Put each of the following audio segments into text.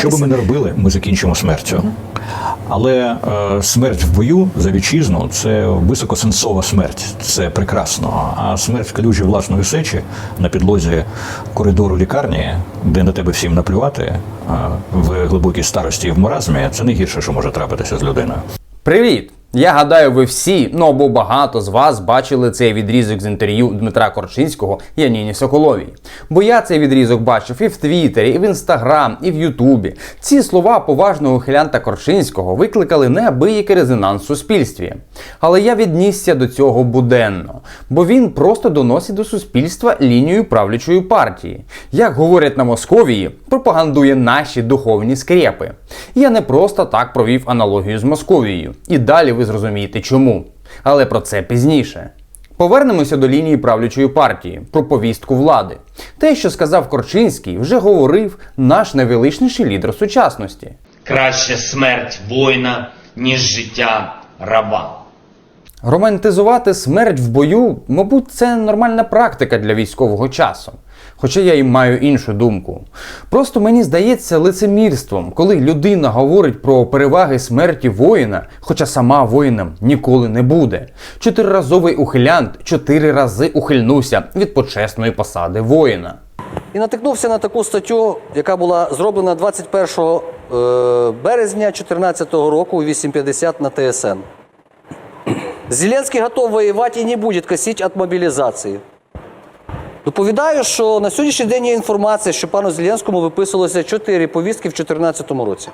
Що би ми не робили, ми закінчимо смертю. Але е, смерть в бою за вітчизну це високосенсова смерть. Це прекрасно. А смерть в калюжі власної сечі на підлозі коридору лікарні, де на тебе всім наплювати, е, в глибокій старості і в маразмі, це не гірше, що може трапитися з людиною. Привіт! Я гадаю, ви всі, ну або багато з вас бачили цей відрізок з інтерв'ю Дмитра Корчинського Яніні Соколовій. Бо я цей відрізок бачив і в Твіттері, і в Інстаграм, і в Ютубі. Ці слова поважного хилянта Корчинського викликали неабиякий резонанс в суспільстві. Але я віднісся до цього буденно, бо він просто доносить до суспільства лінію правлячої партії. Як говорять на Московії, пропагандує наші духовні скрепи. Я не просто так провів аналогію з Московією. І далі ви зрозумієте чому. Але про це пізніше. Повернемося до лінії правлячої партії про повістку влади. Те, що сказав Корчинський, вже говорив наш найвеличніший лідер сучасності. Краще смерть воїна, ніж життя раба. Романтизувати смерть в бою, мабуть, це нормальна практика для військового часу. Хоча я і маю іншу думку. Просто мені здається лицемірством, коли людина говорить про переваги смерті воїна, хоча сама воїном ніколи не буде. Чотириразовий ухилянт чотири рази ухильнуся від почесної посади воїна. І натикнувся на таку статтю, яка була зроблена 21 е, березня 2014 року у 8.50 на ТСН. Зеленський готов воювати і не буде косити від мобілізації. Доповідаю, що на сьогоднішній день є інформація, що пану Зеленському виписувалося 4 повістки в 2014 році.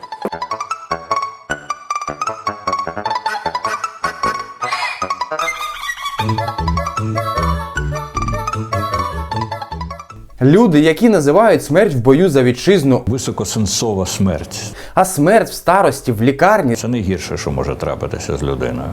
Люди, які називають смерть в бою за вітчизну, Високосенсова смерть а смерть в старості в лікарні, це найгірше, що може трапитися з людиною.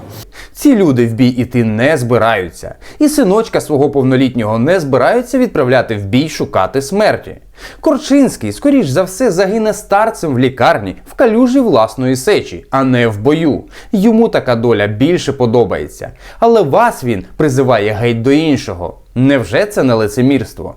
ці люди в бій іти не збираються. І синочка свого повнолітнього не збираються відправляти в бій шукати смерті. Корчинський, скоріш за все, загине старцем в лікарні в калюжі власної сечі, а не в бою. Йому така доля більше подобається. Але вас він призиває геть до іншого. Невже це не лицемірство?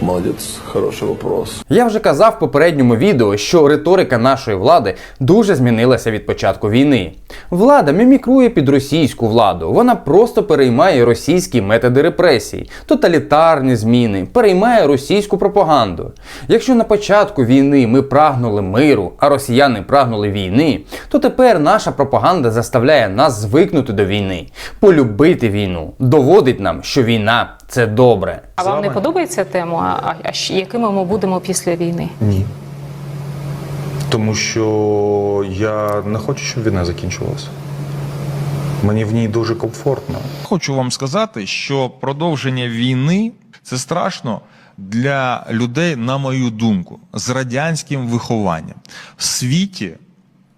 Молодец, хороший вопрос. Я вже казав в попередньому відео, що риторика нашої влади дуже змінилася від початку війни. Влада мімікрує під російську владу. Вона просто переймає російські методи репресій, тоталітарні зміни, переймає російську пропаганду. Якщо на початку війни ми прагнули миру, а росіяни прагнули війни, то тепер наша пропаганда заставляє нас звикнути до війни, полюбити війну, доводить нам, що війна це добре. А вам не подобається тема? А, а якими ми будемо після війни? Ні. Тому що я не хочу, щоб війна закінчилася. Мені в ній дуже комфортно. Хочу вам сказати, що продовження війни це страшно для людей, на мою думку, з радянським вихованням. В світі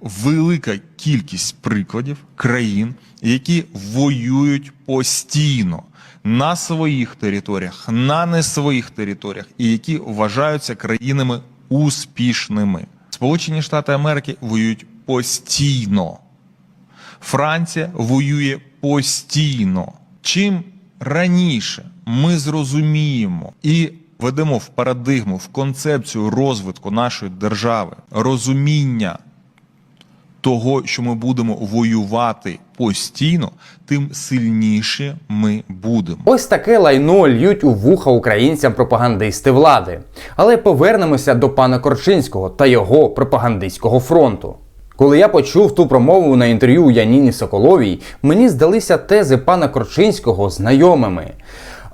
велика кількість прикладів країн, які воюють постійно на своїх територіях, на не своїх територіях, і які вважаються країнами успішними. Сполучені Штати Америки воюють постійно. Франція воює постійно. Чим раніше ми зрозуміємо і ведемо в парадигму, в концепцію розвитку нашої держави, розуміння того, що ми будемо воювати постійно, тим сильніше ми будемо. Ось таке лайно льють у вуха українцям пропагандисти влади. Але повернемося до пана Корчинського та його пропагандистського фронту. Коли я почув ту промову на інтерв'ю Яніні Соколовій, мені здалися тези пана Корчинського знайомими.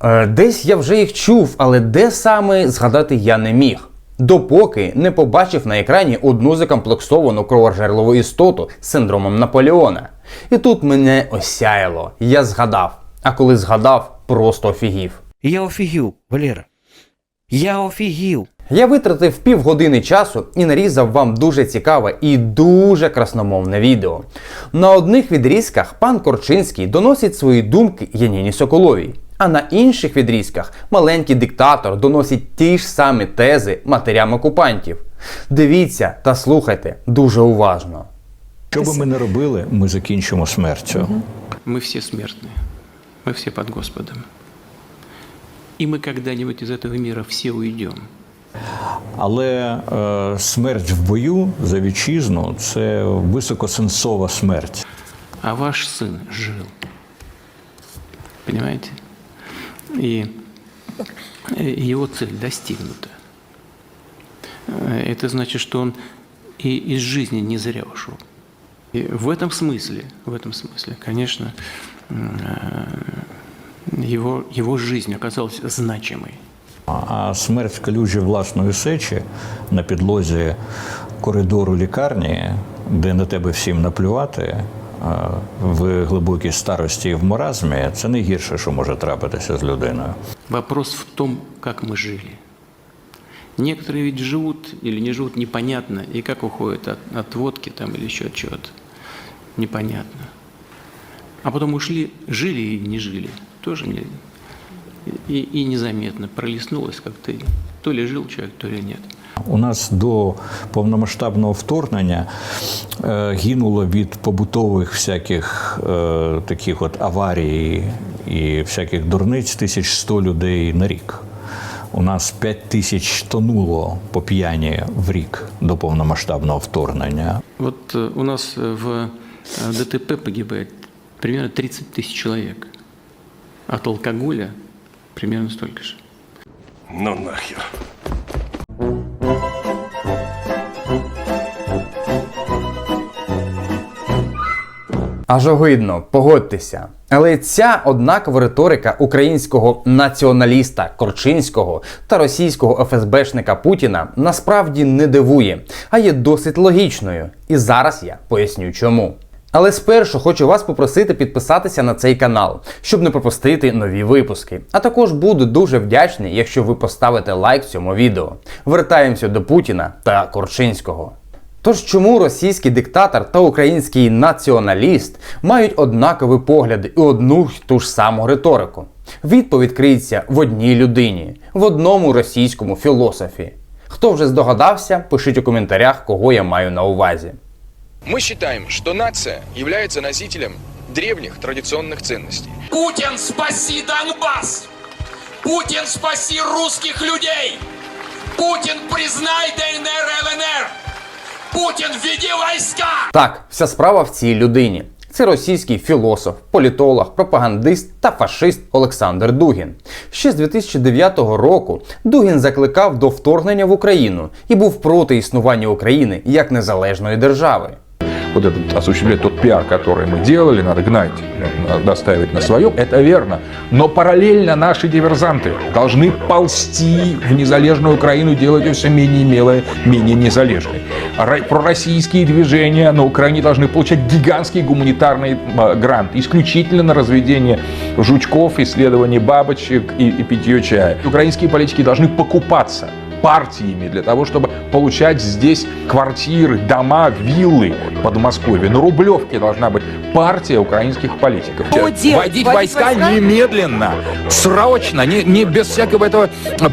Е, десь я вже їх чув, але де саме згадати я не міг. Допоки не побачив на екрані одну закомплексовану кровожерлову істоту з синдромом Наполеона. І тут мене осяяло. Я згадав. А коли згадав, просто офігів. Я офігів, Валера. Я офігів. Я витратив півгодини часу і нарізав вам дуже цікаве і дуже красномовне відео. На одних відрізках пан Корчинський доносить свої думки Яніні Соколовій, а на інших відрізках маленький диктатор доносить ті ж самі тези матерям окупантів. Дивіться та слухайте дуже уважно. Що би ми не робили, ми закінчимо смертю. Мы все смертные. Мы все под Господом. И мы когда-нибудь из этого мира все уйдем. Але е, смерть в бою за вітчизну це високосенсова смерть. А ваш сын жил. Понимаете? И э, его цель достигнута. Э, Это значит, что он и из жизни не зря ушел. И в этом смысле, в этом смысле, конечно, м, э, его, его жизнь оказалась значимой. А смерть в калюжі власної сечі на підлозі коридору лікарні, де на тебе всім наплювати, а, в глибокій старості і в маразмі, це найгірше, що може трапитися з людиною. Вопрос в том, как мы жили. Некоторые ведь живут или не живут непонятно, и как уходят от, от водки там или еще от чего-то. Непонятно. А потом ушли, жили и не жили. Тоже не, и, и незаметно пролистнулось как-то. и То ли жил человек, то ли нет. У нас до повномасштабного вторгнення е, гинуло від побутових всяких е, таких от аварій і всяких дурниць 1100 людей на рік. У нас 5 тисяч тонуло по п'яні в рік до повномасштабного вторгнення. Вот э, у нас э, в э, ДТП погибает примерно 30 тысяч человек. От алкоголя примерно столько же. Ну нахер. Аж огидно, погодьтеся. Але ця однакова риторика українського націоналіста Корчинського та російського ФСБшника Путіна насправді не дивує, а є досить логічною. І зараз я поясню чому. Але спершу хочу вас попросити підписатися на цей канал, щоб не пропустити нові випуски. А також буду дуже вдячний, якщо ви поставите лайк цьому відео. Вертаємося до Путіна та Корчинського. Тож чому російський диктатор та український націоналіст мають однакові погляди і одну ту ж саму риторику? Відповідь криється в одній людині, в одному російському філософі. Хто вже здогадався, пишіть у коментарях, кого я маю на увазі. Мы считаем, что нация является носителем древних традиционных ценностей. Путин, спаси Донбасс! Путин, спаси русских людей! Путин, признай ДНР, ЛНР! Путин, введи войска! Так, вся справа в цій людині. Це російський філософ, політолог, пропагандист та фашист Олександр Дугін. Ще з 2009 року Дугін закликав до вторгнення в Україну і був проти існування України як незалежної держави. Вот этот, осуществлять тот пиар, который мы делали, надо гнать, доставить на своем, это верно. Но параллельно наши диверсанты должны ползти в незалежную Украину, делать ее все менее милой, менее незалежной. Пророссийские движения на Украине должны получать гигантский гуманитарный э, грант, исключительно на разведение жучков, исследование бабочек и, и питье чая. Украинские политики должны покупаться партиями для того, чтобы получать здесь квартиры, дома, виллы в Подмосковье. На Рублевке должна быть партия украинских политиков. Вводить войска немедленно, срочно, не, не без всякого этого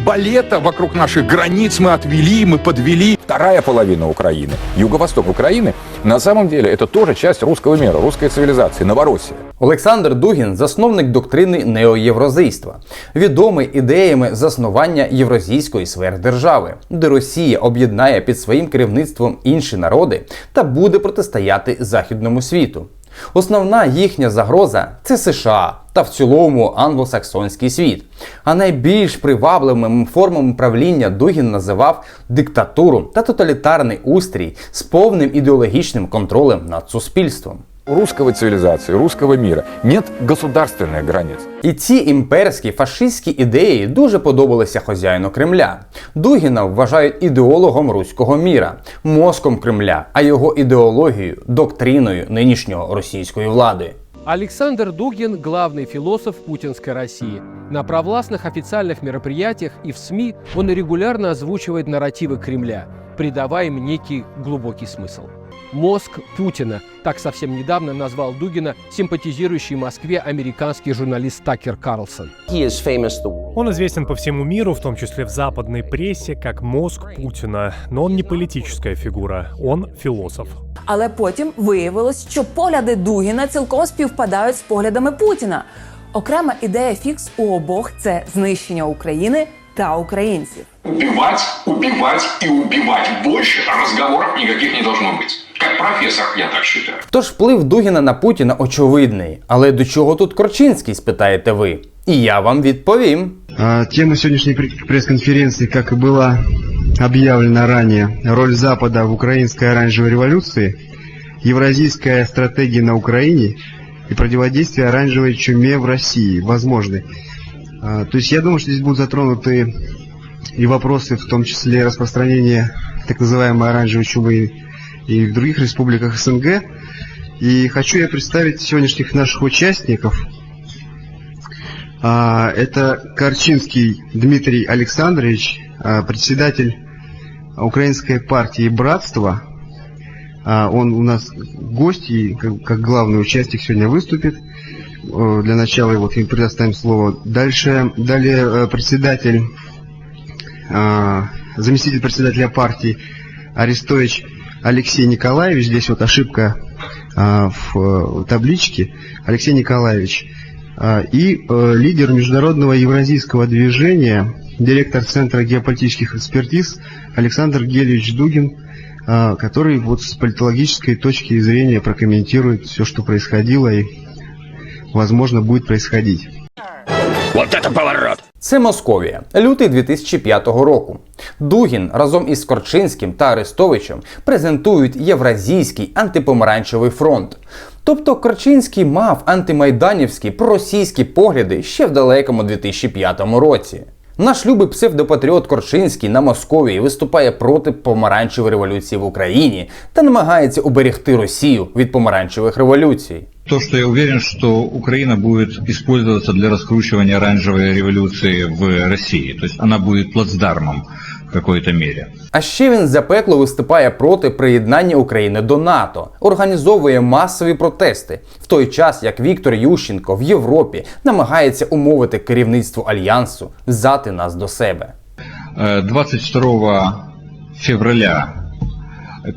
балета вокруг наших границ мы отвели, мы подвели. Вторая половина Украины, юго-восток Украины, на самом деле это тоже часть русского мира, русской цивилизации, Новороссия. Олександр Дугін засновник доктрини неоєвразійства, відомий ідеями заснування євразійської сверхдержави, де Росія об'єднає під своїм керівництвом інші народи та буде протистояти західному світу. Основна їхня загроза це США та в цілому англосаксонський світ. А найбільш привабливими формами правління Дугін називав диктатуру та тоталітарний устрій з повним ідеологічним контролем над суспільством У русского цивилизации, русского мира нет государственных границ. І ці імперські фашистські ідеї дуже подобалися хазяїну Кремля. Дугіна вважають ідеологом руського міра, мозком Кремля, а його ідеологією, доктриною нинішнього російської влади. Александр Дугин – главный философ путинской России. На провластных официальных мероприятиях и в СМИ он регулярно озвучивает нарративы Кремля, придавая им некий глубокий смысл. «Мозг Путина» – так совсем недавно назвал Дугина симпатизирующий Москве американский журналист Такер Карлсон. Он известен по всему миру, в том числе в западной прессе, как мозг Путина. Но он не политическая фигура, он философ. Але потім виявилось, що погляди Дугіна цілком співпадають з поглядами Путіна. Окрема ідея фікс у обох це знищення України та українців. Убивать, убивать и убивать. Больше разговоров никаких не должно быть. Как профессор, я так считаю. Тож вплив Дугіна на Путіна очевидний. Але до чого тут Корчинський, спитаєте ви? І я вам відповім. А, Тема сегодняшней пр- пресс-конференции, как и было объявлено ранее, роль Запада в украинской оранжевой революции, евразийская стратегия на Украине и противодействие оранжевой чуме в России возможны. А, То есть я думаю, что здесь будут затронуты и вопросы, в том числе распространения так называемой оранжевой чумы и в других республиках СНГ. И хочу я представить сегодняшних наших участников – а, Это Корчинский Дмитрий Александрович, а, председатель Украинской партии «Братство». Он у нас гость и как главный участник сегодня выступит. Э, Для начала им предоставим слово. Дальше, далее э, председатель, а, заместитель председателя партии Арестович Алексей Николаевич. Здесь вот ошибка в э, табличке. Алексей Николаевич. И э, лидер международного евразийского движения, директор Центра геополитических экспертиз Александр Гельевич Дугин, который вот с политологической точки зрения прокомментирует все, что происходило и, возможно, будет происходить. Вот это поворот! Це Московія, лютий 2005 року. Дугін разом із Корчинським та Арестовичем презентують Євразійський антипомаранчевий фронт. Тобто Корчинський мав антимайданівські проросійські погляди ще в далекому 2005 році. Наш любий псевдопатріот Корчинський на Московії виступає проти помаранчевої революції в Україні та намагається уберегти Росію від помаранчевих революцій. То, что я уверен, что Украина будет использоваться для раскручивания оранжевой революции в России. То есть она будет плацдармом в какой-то мере. А ще він запекло виступає проти приєднання України до НАТО, організовує масові протести, в той час як Віктор Ющенко в Європі намагається умовити керівництво альянсу взяти нас до себе. Э, 22 февраля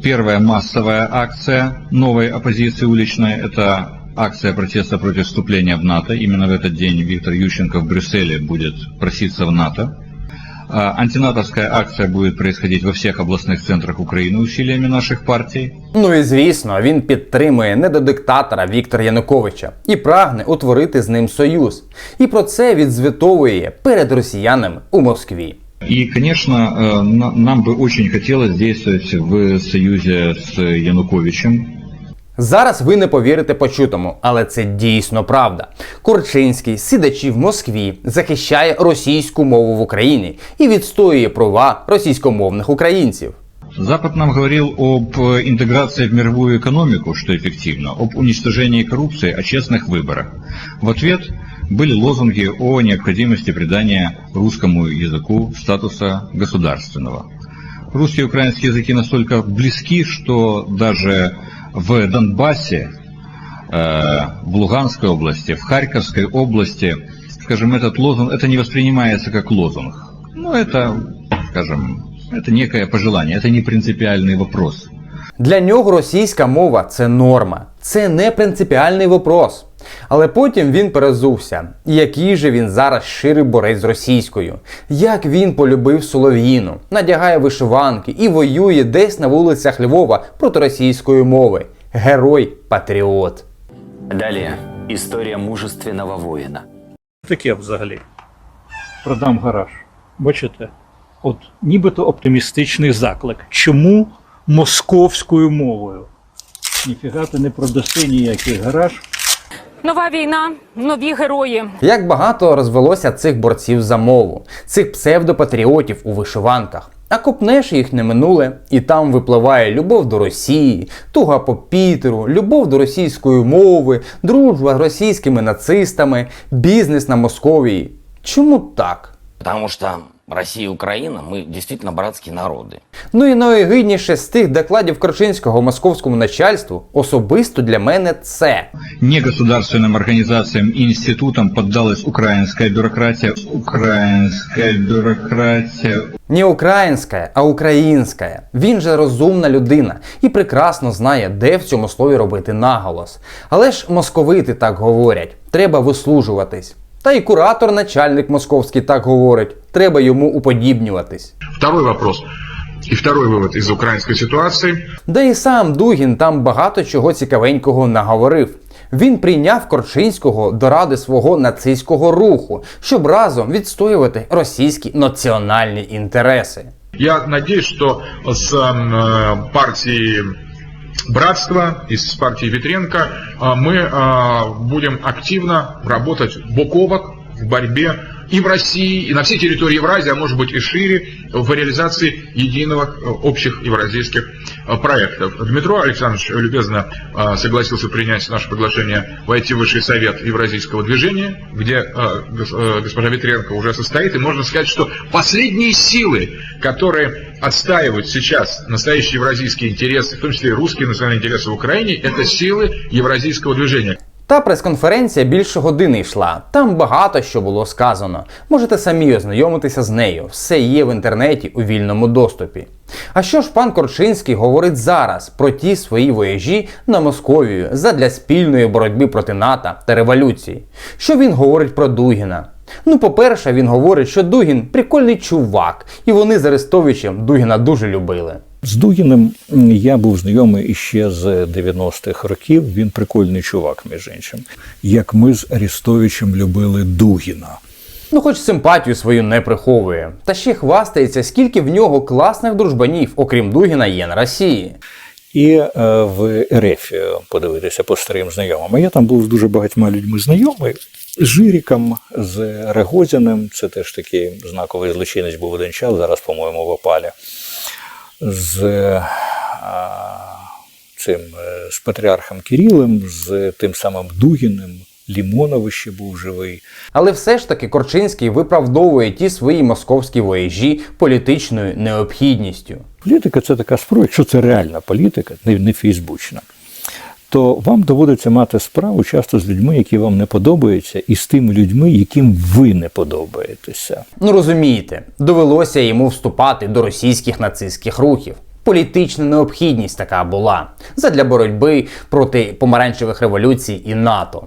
первая массовая акция новой оппозиции уличной – это акция протеста против вступления в НАТО. Именно в этот день Виктор Ющенко в Брюсселе будет проситься в НАТО. А, Антинатовская акция будет происходить во всех областных центрах Украины усилиями наших партий. Ну і звісно, він підтримує недодиктатора Віктора Януковича і прагне утворити з ним союз. І про це відзвітовує перед росіянами у Москві. И, конечно, э, на- нам бы очень хотелось действовать в союзе с Януковичем. Зараз ви не повірите почутому, але це дійсно правда. Корчинський, сидячи в Москві, захищає російську мову в Україні і відстоює права російськомовних українців. Запад нам говорил об э, интеграции в мировую экономику, что эффективно, об уничтожении коррупции, о честных выборах. В ответ были лозунги о необходимости придания русскому языку статуса государственного. Русские и украинские языки настолько близки, что даже в Донбассе, э, в Луганской области, в Харьковской области, скажем, этот лозунг, это не воспринимается как лозунг. Ну, это, скажем, это некое пожелание, это не принципиальный вопрос. Для нього російська мова це норма, це не принципіальний вопрос. Але потім він перезувся. Який же він зараз щирий борець з російською? Як він полюбив Солов'їну, надягає вишиванки і воює десь на вулицях Львова проти російської мови. Герой патріот. Далі історія мужественного воїна. Таке взагалі. Продам гараж. Бачите? От нібито оптимістичний заклик. Чому московською мовою? Ніфіга ти не продаси ніякий гараж. Нова війна, нові герої. Як багато розвелося цих борців за мову, цих псевдопатріотів у вишиванках. А копнеш їхнє минуле, і там випливає любов до Росії, туга по Пітеру, любов до російської мови, дружба з російськими нацистами, бізнес на Московії. Чому так? Потому что Россия и Украина, мы действительно братские народы. Ну і найгидніше з тих докладів Корчинського московському начальству особисто для мене це. Негосударственным организациям и институтам поддалась украинская бюрократия. Украинская бюрократия. Не українська, а українська. Він же розумна людина і прекрасно знає, де в цьому слові робити наголос. Але ж московити так говорять: треба вислужуватись. Та й куратор, начальник московський так говорить. Треба йому уподібнюватись. Второй вопрос. И второй вывод из украинской ситуации. Да і сам Дугін там багато чого цікавенького наговорив. Він прийняв Корчинського до ради свого нацистського руху, щоб разом відстоювати російські національні інтереси. Я надеюсь, что с э, партией Братства и с партией Ветренко э, мы э, будем активно работать бок о бок в борьбе и в России, и на всей территории Евразии, а может быть и шире, в реализации единого э, общих евразийских э, проектов. Дмитро Александрович любезно э, согласился принять наше приглашение войти в Высший совет Евразийского движения, где гос- госпожа Ветренко уже состоит, и можно сказать, что последние силы, которые отстаивают сейчас настоящие евразийские интересы, в том числе и русские национальные интересы в Украине, это силы евразийского движения. Та прес-конференція більше години йшла. Там багато що було сказано. Можете самі ознайомитися з нею. Все є в інтернеті у вільному доступі. А що ж пан Корчинський говорить зараз про ті свої вояжі на Московію задля спільної боротьби проти НАТО та революції? Що він говорить про Дугіна? Ну, по-перше, він говорить, що Дугін прикольний чувак, і вони з Арестовичем Дугіна дуже любили. З Дугіним я був знайомий іще з 90-х років. Він прикольний чувак, між іншим. Як ми з Арістовичем любили Дугіна. Ну, хоч симпатію свою не приховує. Та ще хвастається, скільки в нього класних дружбанів, окрім Дугіна, є на Росії. І е, в РФ подивитися по старим знайомим. Я там був з дуже багатьма людьми знайомий. З Жиріком, з Регозіним, це теж такий знаковий злочинець був один час, зараз, по-моєму, в опалі. З цим е, з патріархом Кирилом, з тим самим Дугіним, Лімонов ще був живий. Але все ж таки Корчинський виправдовує ті свої московські вояжі політичною необхідністю. Політика це така спроба, якщо це реальна політика, не, не фейсбучна, то вам доводиться мати справу часто з людьми, які вам не подобаються, і з тими людьми, яким ви не подобаєтеся. Ну розумієте, довелося йому вступати до російських нацистських рухів. Політична необхідність така була задля боротьби проти помаранчевих революцій і НАТО.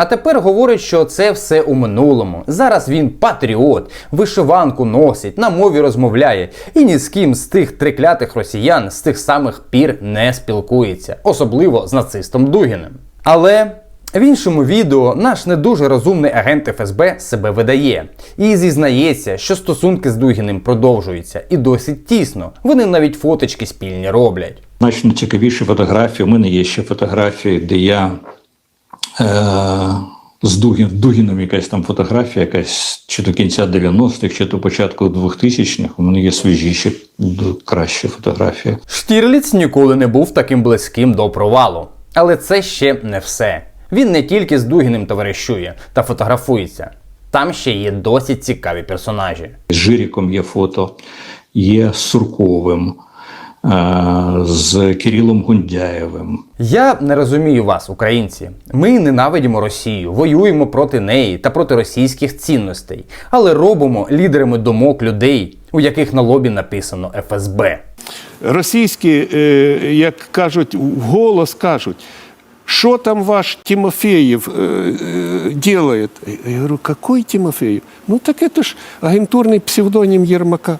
А тепер говорить, що це все у минулому. Зараз він патріот, вишиванку носить, на мові розмовляє і ні з ким з тих триклятих росіян з тих самих пір не спілкується, особливо з нацистом Дугіним. Але в іншому відео наш не дуже розумний агент ФСБ себе видає і зізнається, що стосунки з Дугіним продовжуються і досить тісно. Вони навіть фоточки спільні роблять. Значно цікавіші фотографії. У мене є ще фотографії, де я з Дугін, Дугіном якась там фотографія, якась чи до кінця 90-х, чи до початку 2000-х. У мене є свіжіші, кращі фотографії. Штірліц ніколи не був таким близьким до провалу. Але це ще не все. Він не тільки з Дугіним товаришує та фотографується. Там ще є досить цікаві персонажі. З Жиріком є фото, є з Сурковим, е, з Кирилом Гундяєвим. Я не розумію вас, українці. Ми ненавидимо Росію, воюємо проти неї та проти російських цінностей, але робимо лідерами думок людей, у яких на лобі написано ФСБ. Російські, е, як кажуть, вголос кажуть, що там ваш Тимофеєв е, е, делает? Я говорю, какой Тимофеєв? Ну так это ж агентурний псевдонім Єрмака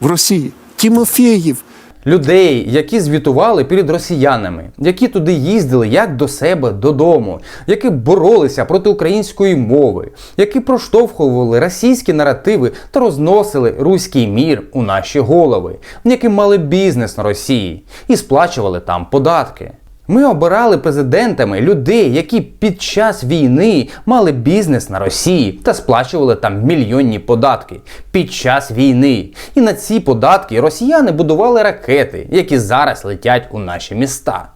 в Росії. Тимофеєв. Людей, які звітували перед росіянами, які туди їздили як до себе додому, які боролися проти української мови, які проштовхували російські наративи та розносили руський мір у наші голови, які мали бізнес на Росії і сплачували там податки. Ми обирали президентами людей, які під час війни мали бізнес на Росії та сплачували там мільйонні податки під час війни. І на ці податки росіяни будували ракети, які зараз летять у наші міста.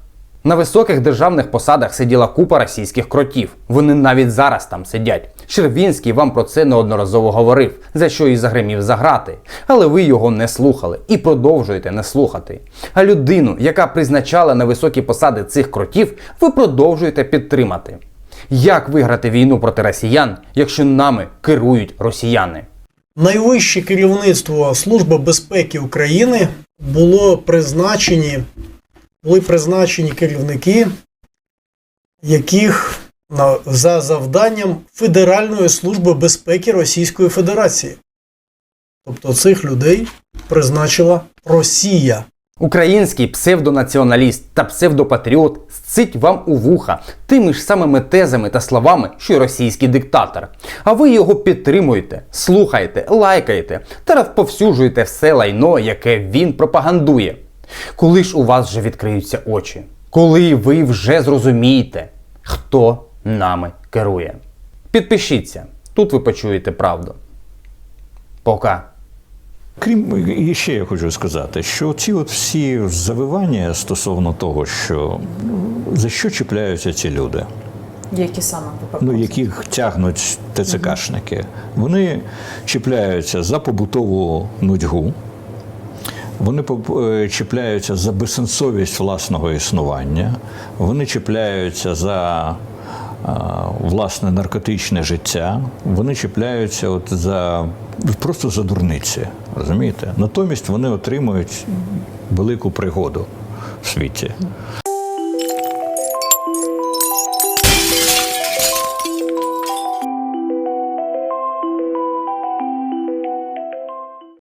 На високих державних посадах сиділа купа російських кротів. Вони навіть зараз там сидять. Червінський вам про це неодноразово говорив, за що і загримів за грати. Але ви його не слухали і продовжуєте не слухати. А людину, яка призначала на високі посади цих кротів, ви продовжуєте підтримати. Як виграти війну проти росіян, якщо нами керують росіяни? Найвище керівництво Служби безпеки України було призначені, були призначені керівники, яких за завданням Федеральної служби безпеки Російської Федерації. Тобто цих людей призначила Росія. Український псевдонаціоналіст та псевдопатріот сцить вам у вуха тими ж самими тезами та словами, що й російський диктатор. А ви його підтримуєте, слухаєте, лайкаєте та розповсюджуєте все лайно, яке він пропагандує. Коли ж у вас вже відкриються очі? Коли ви вже зрозумієте, хто нами керує? Підпишіться, тут ви почуєте правду. Пока. Крім і ще я хочу сказати, що ці от всі завивання стосовно того, що ну, за що чіпляються ці люди, Які саме ну яких тягнуть ТЦКшники, вони чіпляються за побутову нудьгу. Вони е, чіпляються за безсенсовість власного існування, вони чіпляються за власне наркотичне життя, вони чіпляються от за просто за дурниці. Розумієте? Натомість вони отримують велику пригоду в світі.